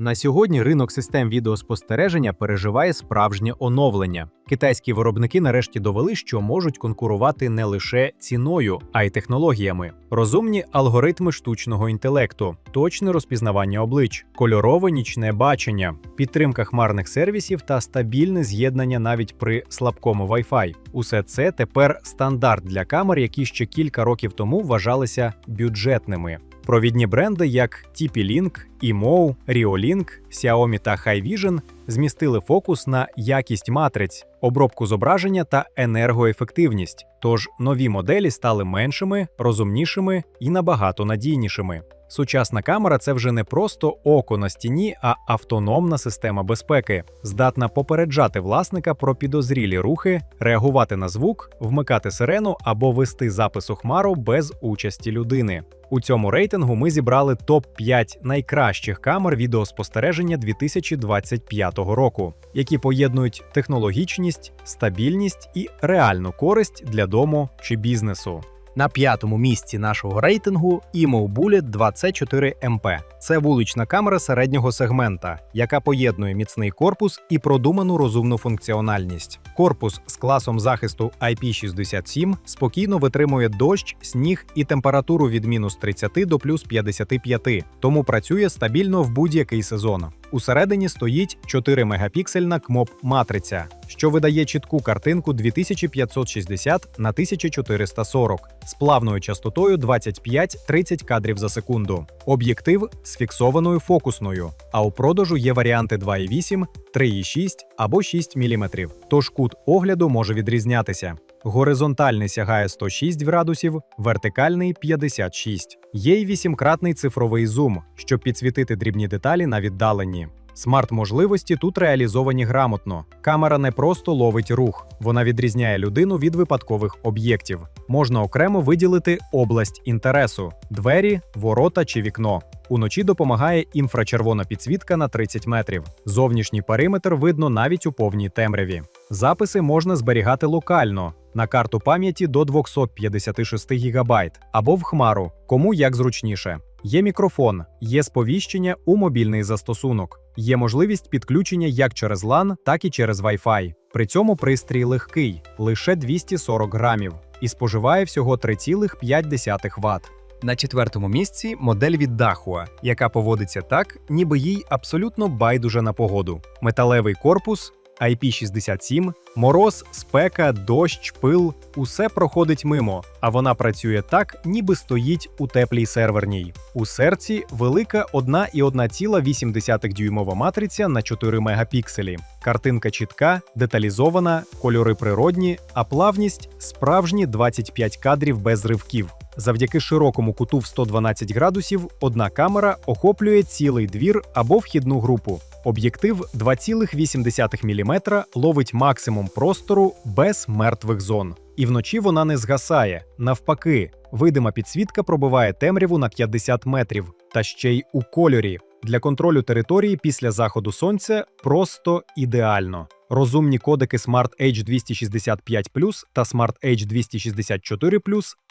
На сьогодні ринок систем відеоспостереження переживає справжнє оновлення. Китайські виробники нарешті довели, що можуть конкурувати не лише ціною, а й технологіями. Розумні алгоритми штучного інтелекту, точне розпізнавання облич, кольорове нічне бачення, підтримка хмарних сервісів та стабільне з'єднання навіть при слабкому Wi-Fi. Усе це тепер стандарт для камер, які ще кілька років тому вважалися бюджетними. Провідні бренди, як TP-Link, EMO, Rio-Link, Xiaomi та Haivision змістили фокус на якість матриць, обробку зображення та енергоефективність. Тож нові моделі стали меншими, розумнішими і набагато надійнішими. Сучасна камера це вже не просто око на стіні, а автономна система безпеки, здатна попереджати власника про підозрілі рухи, реагувати на звук, вмикати сирену або вести запис у хмару без участі людини. У цьому рейтингу ми зібрали топ-5 найкращих камер відеоспостереження 2025 року, які поєднують технологічність, стабільність і реальну користь для дому чи бізнесу. На п'ятому місці нашого рейтингу IMO Bullet 24 MP. Це вулична камера середнього сегмента, яка поєднує міцний корпус і продуману розумну функціональність. Корпус з класом захисту IP67 спокійно витримує дощ, сніг і температуру від мінус 30 до плюс 55, тому працює стабільно в будь-який сезон. Усередині стоїть 4 мегапіксельна кмоп матриця, що видає чітку картинку 2560 на 1440 з плавною частотою 25-30 кадрів за секунду. Об'єктив з фіксованою фокусною, а у продажу є варіанти 2,8, 3,6 або 6 мм, тож кут огляду може відрізнятися. Горизонтальний сягає 106 градусів, вертикальний 56. Є й вісімкратний цифровий зум, щоб підсвітити дрібні деталі на віддаленні. Смарт-можливості тут реалізовані грамотно. Камера не просто ловить рух, вона відрізняє людину від випадкових об'єктів. Можна окремо виділити область інтересу: двері, ворота чи вікно. Уночі допомагає інфрачервона підсвітка на 30 метрів. Зовнішній периметр видно навіть у повній темряві. Записи можна зберігати локально на карту пам'яті до 256 ГБ або в хмару, кому як зручніше. Є мікрофон, є сповіщення у мобільний застосунок, є можливість підключення як через LAN, так і через Wi-Fi. При цьому пристрій легкий, лише 240 грамів, і споживає всього 3,5 Вт. На четвертому місці модель від Dahua, яка поводиться так, ніби їй абсолютно байдуже на погоду. Металевий корпус, IP67, мороз, спека, дощ, пил усе проходить мимо, а вона працює так, ніби стоїть у теплій серверній. У серці велика 1,1,8 дюймова матриця на 4 мегапікселі. Картинка чітка, деталізована, кольори природні, а плавність справжні 25 кадрів без ривків. Завдяки широкому куту в 112 градусів одна камера охоплює цілий двір або вхідну групу. Об'єктив 2,8 мм ловить максимум простору без мертвих зон. І вночі вона не згасає. Навпаки, видима підсвітка пробиває темряву на 50 метрів, та ще й у кольорі. Для контролю території після заходу сонця просто ідеально. Розумні кодеки Smart Edge 265 та Smart Edge 264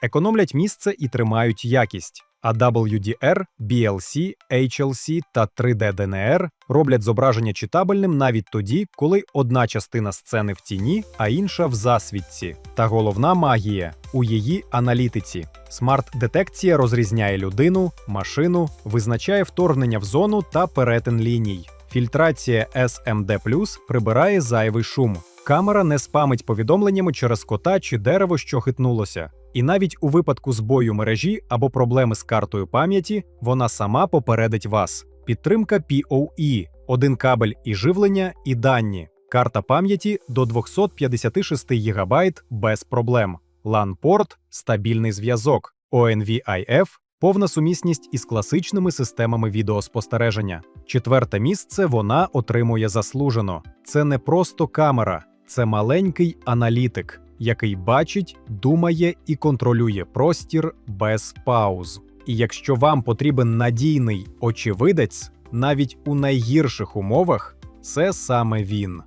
економлять місце і тримають якість. А WDR, BLC, HLC та 3D DNR роблять зображення читабельним навіть тоді, коли одна частина сцени в тіні, а інша в засвідці. Та головна магія у її аналітиці. Смарт-детекція розрізняє людину, машину, визначає вторгнення в зону та перетин ліній. Фільтрація SMD прибирає зайвий шум. Камера не спамить повідомленнями через кота чи дерево, що хитнулося. І навіть у випадку збою мережі або проблеми з картою пам'яті вона сама попередить вас. Підтримка PoE, один кабель і живлення, і дані. Карта пам'яті до 256 ГБ без проблем. LAN-порт – стабільний зв'язок, ONVIF – повна сумісність із класичними системами відеоспостереження. Четверте місце вона отримує заслужено. Це не просто камера, це маленький аналітик який бачить, думає і контролює простір без пауз. І якщо вам потрібен надійний очевидець, навіть у найгірших умовах, це саме він.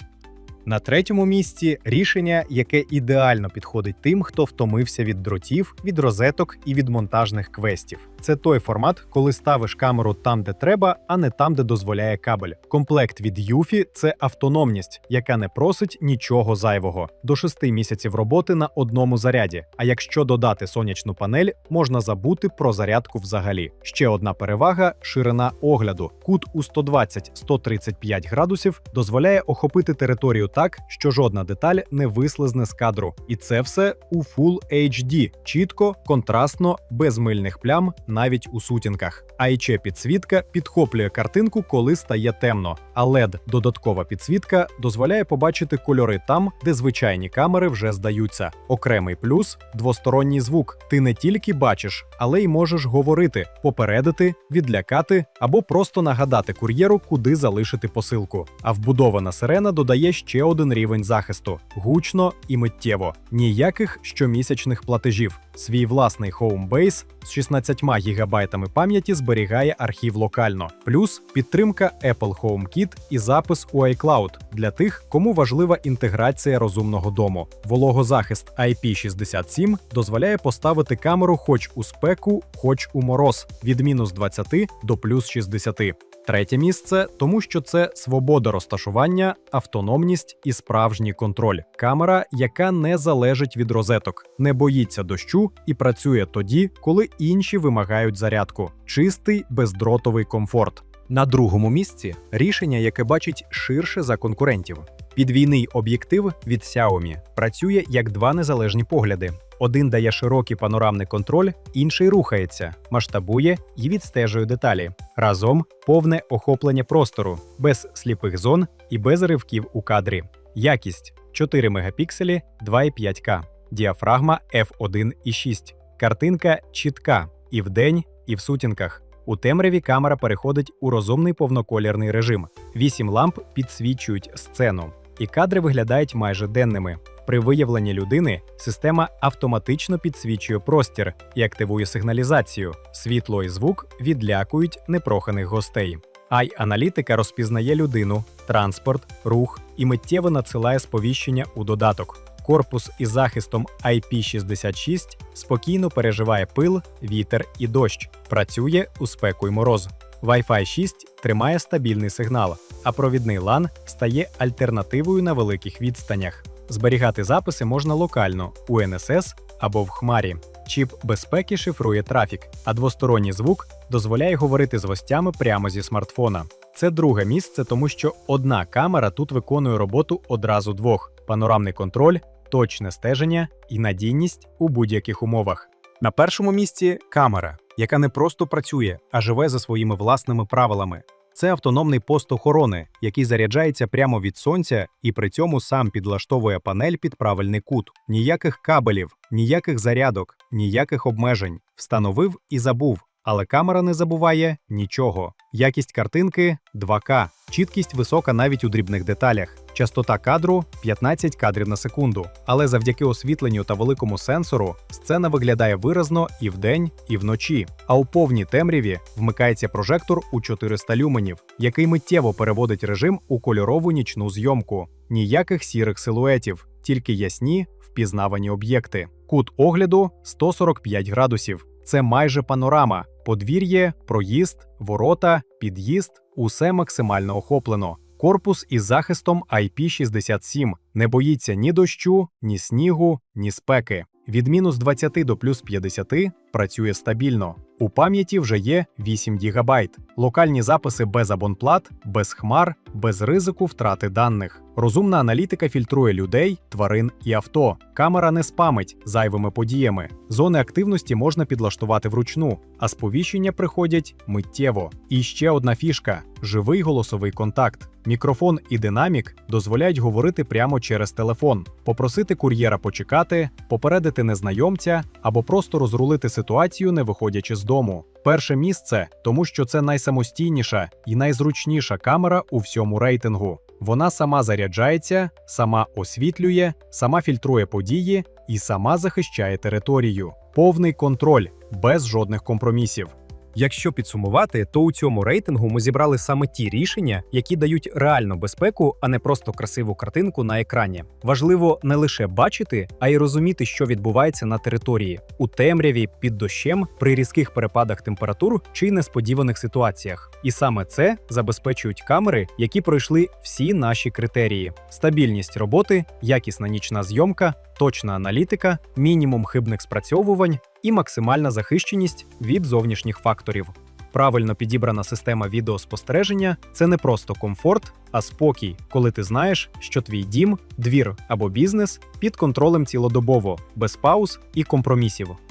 На третьому місці рішення, яке ідеально підходить тим, хто втомився від дротів, від розеток і від монтажних квестів. Це той формат, коли ставиш камеру там, де треба, а не там, де дозволяє кабель. Комплект від Юфі це автономність, яка не просить нічого зайвого. До 6 місяців роботи на одному заряді. А якщо додати сонячну панель, можна забути про зарядку взагалі. Ще одна перевага ширина огляду. Кут у 120-135 градусів дозволяє охопити територію так, що жодна деталь не вислизне з кадру. І це все у Full HD, чітко, контрастно, без мильних плям, навіть у сутінках. А іще підсвітка підхоплює картинку, коли стає темно. А LED – додаткова підсвітка дозволяє побачити кольори там, де звичайні камери вже здаються. Окремий плюс двосторонній звук. Ти не тільки бачиш, але й можеш говорити, попередити, відлякати або просто нагадати кур'єру, куди залишити посилку. А вбудована сирена додає ще один рівень захисту: гучно і миттєво. Ніяких щомісячних платежів. Свій власний Homebase з 16 гігабайтами пам'яті зберігає архів локально, плюс підтримка Apple HomeKit і запис у iCloud для тих, кому важлива інтеграція розумного дому. Вологозахист IP67 дозволяє поставити камеру хоч у спеку, хоч у мороз від мінус 20 до плюс 60. Третє місце, тому що це свобода розташування, автономність і справжній контроль. Камера, яка не залежить від розеток, не боїться дощу і працює тоді, коли інші вимагають зарядку. Чистий бездротовий комфорт. На другому місці рішення, яке бачить ширше за конкурентів. Підвійний об'єктив від Xiaomi працює як два незалежні погляди. Один дає широкий панорамний контроль, інший рухається, масштабує і відстежує деталі. Разом повне охоплення простору, без сліпих зон і без ривків у кадрі. Якість 4 мегапікселі 2,5К, діафрагма f1,6. Картинка чітка і вдень, і в сутінках. У темряві камера переходить у розумний повноколірний режим. Вісім ламп підсвічують сцену, і кадри виглядають майже денними. При виявленні людини система автоматично підсвічує простір і активує сигналізацію. Світло і звук відлякують непроханих гостей. Ай-аналітика розпізнає людину, транспорт, рух і миттєво надсилає сповіщення у додаток. Корпус із захистом IP66 спокійно переживає пил, вітер і дощ, працює у спеку й мороз. Wi-Fi 6 тримає стабільний сигнал, а провідний LAN стає альтернативою на великих відстанях. Зберігати записи можна локально у NSS або в Хмарі. Чіп безпеки шифрує трафік, а двосторонній звук дозволяє говорити з гостями прямо зі смартфона. Це друге місце, тому що одна камера тут виконує роботу одразу двох: панорамний контроль, точне стеження і надійність у будь-яких умовах. На першому місці камера, яка не просто працює, а живе за своїми власними правилами. Це автономний пост охорони, який заряджається прямо від сонця і при цьому сам підлаштовує панель під правильний кут. Ніяких кабелів, ніяких зарядок, ніяких обмежень. Встановив і забув. Але камера не забуває нічого. Якість картинки 2К, чіткість висока навіть у дрібних деталях. Частота кадру 15 кадрів на секунду. Але завдяки освітленню та великому сенсору сцена виглядає виразно і вдень, і вночі. А у повній темряві вмикається прожектор у 400 люменів, який миттєво переводить режим у кольорову нічну зйомку. Ніяких сірих силуетів, тільки ясні впізнавані об'єкти. Кут огляду 145 градусів. Це майже панорама. Подвір'я, проїзд, ворота, під'їзд усе максимально охоплено. Корпус із захистом IP67 не боїться ні дощу, ні снігу, ні спеки. Від мінус 20 до плюс 50 працює стабільно. У пам'яті вже є 8 ГБ. Локальні записи без абонплат, без хмар, без ризику втрати даних. Розумна аналітика фільтрує людей, тварин і авто. Камера не спамить зайвими подіями. Зони активності можна підлаштувати вручну, а сповіщення приходять миттєво. І ще одна фішка: живий голосовий контакт. Мікрофон і динамік дозволяють говорити прямо через телефон, попросити кур'єра почекати, попередити незнайомця або просто розрулити ситуацію, не виходячи з дому. Перше місце, тому що це найсамостійніша і найзручніша камера у всьому рейтингу. Вона сама заряджається, сама освітлює, сама фільтрує події і сама захищає територію. Повний контроль без жодних компромісів. Якщо підсумувати, то у цьому рейтингу ми зібрали саме ті рішення, які дають реальну безпеку, а не просто красиву картинку на екрані. Важливо не лише бачити, а й розуміти, що відбувається на території у темряві, під дощем, при різких перепадах температур чи несподіваних ситуаціях. І саме це забезпечують камери, які пройшли всі наші критерії: стабільність роботи, якісна нічна зйомка, точна аналітика, мінімум хибних спрацьовувань і максимальна захищеність від зовнішніх факторів. Правильно підібрана система відеоспостереження це не просто комфорт, а спокій, коли ти знаєш, що твій дім, двір або бізнес під контролем цілодобово, без пауз і компромісів.